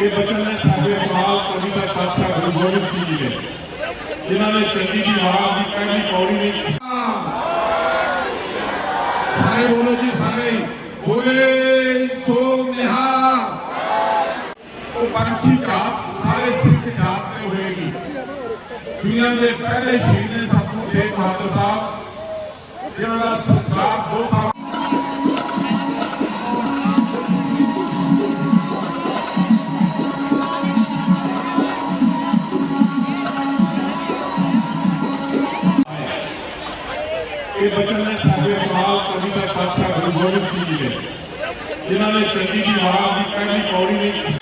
ਇਹ ਬਚਨ ਨੇ ਸਾਡੇ ਅਕਾਲ ਕਵੀ ਦਾ ਪਾਤਸ਼ਾਹ ਗੁਰੂ ਗੋਬਿੰਦ ਸਿੰਘ ਜੀ ਨੇ। ਜਿਨ੍ਹਾਂ ਨੇ ਚੰਡੀ ਦੀ ਵਾਰ ਦੀ ਪਹਿਲੀ ਪੌੜੀ ਵਿੱਚ ਸਾਰੇ ਬੋਲੋ ਜੀ, ਸਾਰੇ। ਬੋਲੇ ਸੋ ਨਿਹਾਲ। ਉਹ ਪੰਛੀ ਜਾਤ ਸਾਰੇ ਸਿੱਖ ਜਾਤ ਤੇ ਹੋਏਗੀ। ਦੁਨੀਆ ਦੇ ਪਹਿਲੇ ਸ਼ਹੀਦ ਨੇ ਸਤਿਗੁਰੂ ਤੇਗ ਬਹਾਦਰ ਸਾਹਿਬ। ਇਹ ਬਚਨ ਨੇ ਸਾਡੇ ਅਕਾਲ ਕਵੀ ਦਾ ਖਾਲਸਾ ਗੁਰੂ ਗੋਬਿੰਦ ਸਿੰਘ ਜੀ ਨੇ ਜਿਨ੍ਹਾਂ ਨੇ ਚੰਡੀ ਦੀ ਵਾਰ ਦੀ ਪਹਿਲੀ ਪੌੜੀ ਵਿੱਚ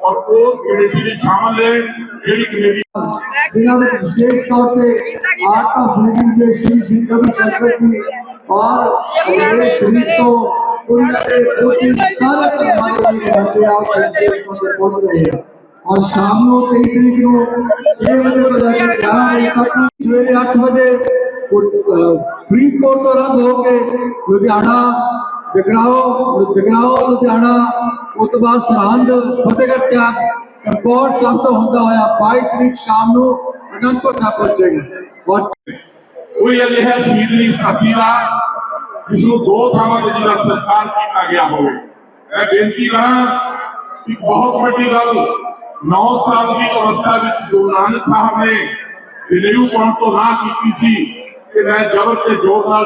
और पोस्ट मिलिट्री शामिल है एडी कमेटी फिलहाल विशेष तौर पे आर्ट ऑफ के श्री सिंह का भी स्वागत और मेरे शरीर को उनके कोचिंग सारे हमारे लिए आप करते रहे हैं और शाम को कई तरीक को छह बजे बजा के ग्यारह बजे तक सवेरे आठ बजे फरीदकोट तो रद्द होके लुधियाना ਜਗਰਾਓ ਜਗਰਾਓ, ਲੁਧਿਆਣਾ, ਉਸ ਤੋਂ ਬਾਅਦ ਸਰਹੰਦ, ਫਤਿਹਗੜ੍ਹ ਸਾਹਿਬ, ਕੰਪੋਰ ਸਾਹਿਬ ਤੋਂ ਹੁੰਦਾ ਹੋਇਆ 22 ਤਰੀਕ ਸ਼ਾਮ ਨੂੰ ਅਨੰਦਪੁਰ ਸਾਹਿਬ ਪਹੁੰਚੇਗਾ। ਕੋਈ ਅਜਿਹਾ ਸ਼ਹੀਦ ਨਹੀਂ ਸਾਥੀ ਦਾ, ਜਿਸ ਨੂੰ ਦੋ ਥਾਵਾਂ ਤੇ ਜਿਹੜਾ ਸੰਸਕਾਰ ਕੀਤਾ ਗਿਆ ਹੋਵੇ। ਮੈਂ ਬੇਨਤੀ ਕਰਾਂ ਕਿ ਬਹੁਤ ਵੱਡੀ ਗੱਲ 9 ਸਾਲ ਦੀ ਅਵਸਥਾ ਵਿੱਚ ਗੁਰੂ ਨਾਨਕ ਸਾਹਿਬ ਨੇ ਜਨੇਊ ਪਾਉਣ ਤੋਂ ਨਾ ਕੀਤੀ ਸੀ ਕਿ ਮੈਂ ਜ਼ਬਰ ਤੇ ਜ਼ੋਰ ਨਾਲ